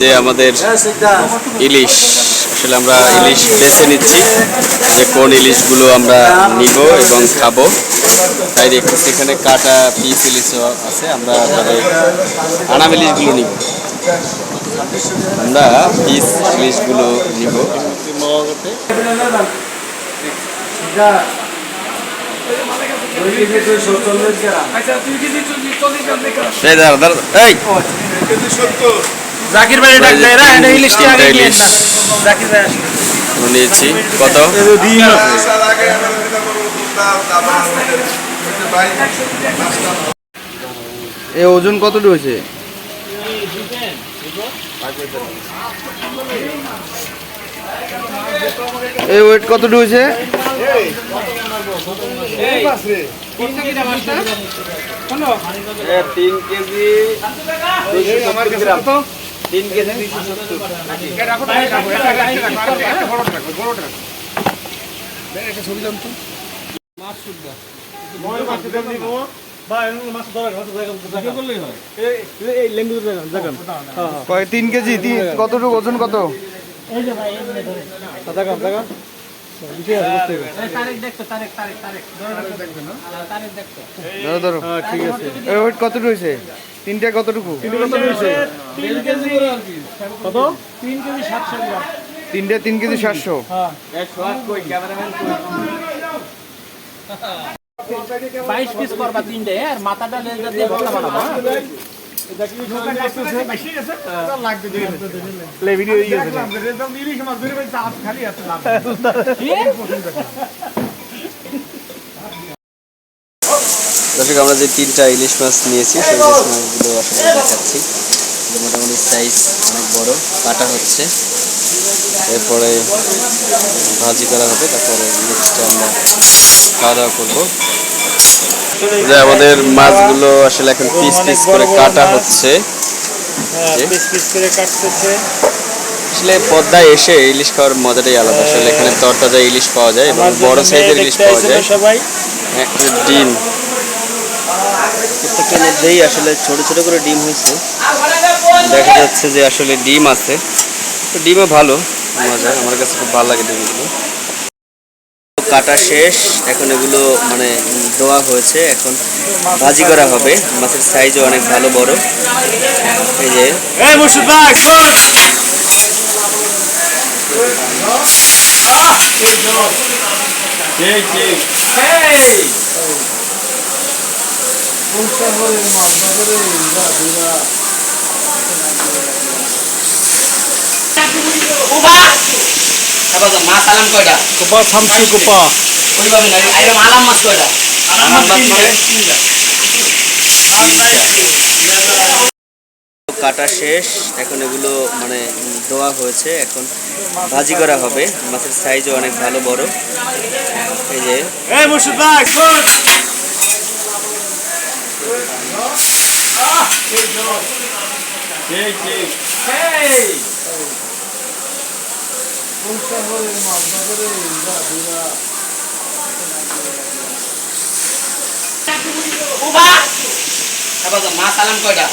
যে আমাদের ইলিশ আসলে আমরা ইলিশ বেছে নিচ্ছি। যে কোন ইলিশগুলো আমরা নিব এবং খাব। তাই এখানে কাটা পিস ইলিশও আছে আমরা তাদের আনাম ইলিশগুলো নিব। আমরা পিস ইলিশগুলো নিব। জাকির ভাই ডাক দেয় না এটা ইলিশটি আগে নিয়ে না। জাকির ভাই নিয়েছি। কত? এ ওজন কতটুকু হয়েছে? এই ওয়েট কত হয়েছে? তিন কেজি? তিন কেজি কয় তিন কেজি কতটুকু ওজন কত ধরো। ধরো ঠিক আছে। এই ওয়েট কতটুকু হয়েছে? তিনটা কতটুকু? তিনটা তিন কেজি সাতশো বাইশ পিস করবা তিনটে আর মাথাটা লেজা দিয়ে ভর্তা বানাবো হ্যাঁ? দর্শক, আমরা যে তিনটা ইলিশ মাছ নিয়েছি, সেই ইলিশ মাছগুলো আসলে দেখাচ্ছি। মোটামুটি সাইজ অনেক বড়, কাটা হচ্ছে। এরপরে ভাজি করা হবে তারপরে নেক্সটে আমরা খাওয়া দাওয়া করব। যে আমাদের মাছগুলো আসলে এখন পিস পিস করে কাটা হচ্ছে। যে আসলে পদ্মায় এসে ইলিশ খাওয়ার মজাটাই আলাদা। আসলে এখানে তরতাজা ইলিশ পাওয়া যায় এবং বড় সাইজের ইলিশ পাওয়া যায়। সবাই? একটা ডিম। প্রত্যেকটার মধ্যেই আসলে ছোট ছোট করে ডিম হয়েছে। দেখা যাচ্ছে যে আসলে ডিম আছে। তো ডিমও ভালো মজা আমার কাছে খুব ভালো লাগে ডিমগুলো কাটা শেষ এখন এগুলো মানে দোয়া হয়েছে এখন ভাজি করা হবে। মাছের সাইজও অনেক ভালো বড়। এই যে। এই। মুর্শিদ মাছ আলাম কয়টা? কুপা সামসি কুপা ওইভাবে না আইরম আলাম মাছ কয়টা? আলাম মাছ মানে কাটা শেষ এখন এগুলো মানে দোয়া হয়েছে এখন ভাজি করা হবে। মাছের সাইজও অনেক ভালো বড়। এই যে। এই মুর্শিদ ভাই মাছ মাছ কয়টা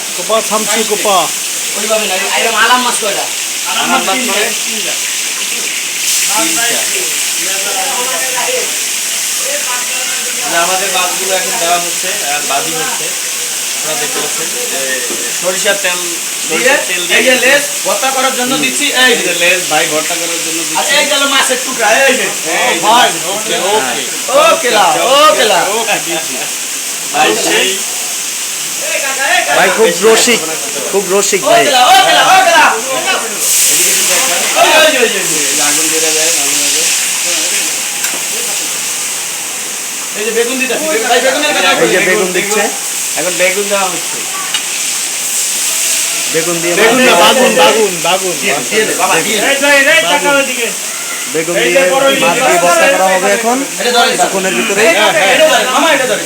আমাদের মাছগুলো এখন দেওয়া হচ্ছে আর বাজি হচ্ছে। আপনারা দেখতে পাচ্ছেন যে সরিষার তেল সরিষার তেল দিয়ে এই যে লেস ভর্তা করার জন্য দিচ্ছি এই এই যে লেজ ভাই ভর্তা করার জন্য আর দিচ্ছি। এই গেল মাছের টুকরা এই যে। ভাই ওকে ওকে ওকে ওকে লা ওকে লা ভাই সেই ভাই খুব রসিক খুব রসিক ভাই। এই যে বেগুন দিচ্ছে। এখন বেগুন দেওয়া হচ্ছে বেগুন দিয়ে বেগুন না বাগুন বাগুন বাগুন বেগুন দিয়ে মাছ দিয়ে বস্তা করা হবে এখন কিছুক্ষণের ভিতরে এটা ধরে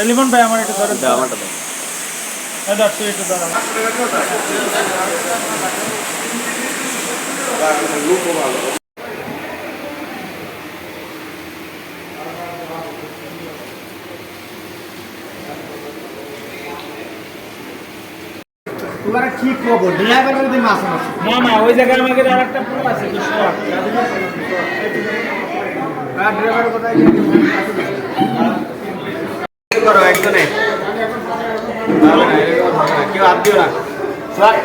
লিমন ভাই আমার একটু ধরেন দাও, আমারটা দাও। হ্যাঁ ডাক্তার একটু দাঁড়ান না না ওই জায়গায় আমাকে আর একটা পুরো আছে তো শর্ট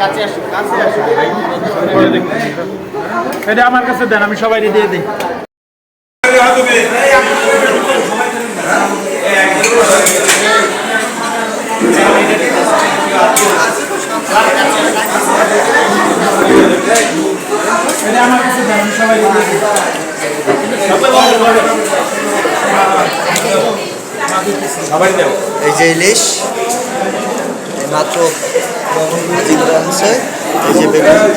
এটা আমার কাছে দেন, আমি সবাই দিয়ে দিই। আমার কাছে দেন, আমি সবাই দিয়ে দিই। এই যে ইলিশ মাত্র এই যে বেগুন।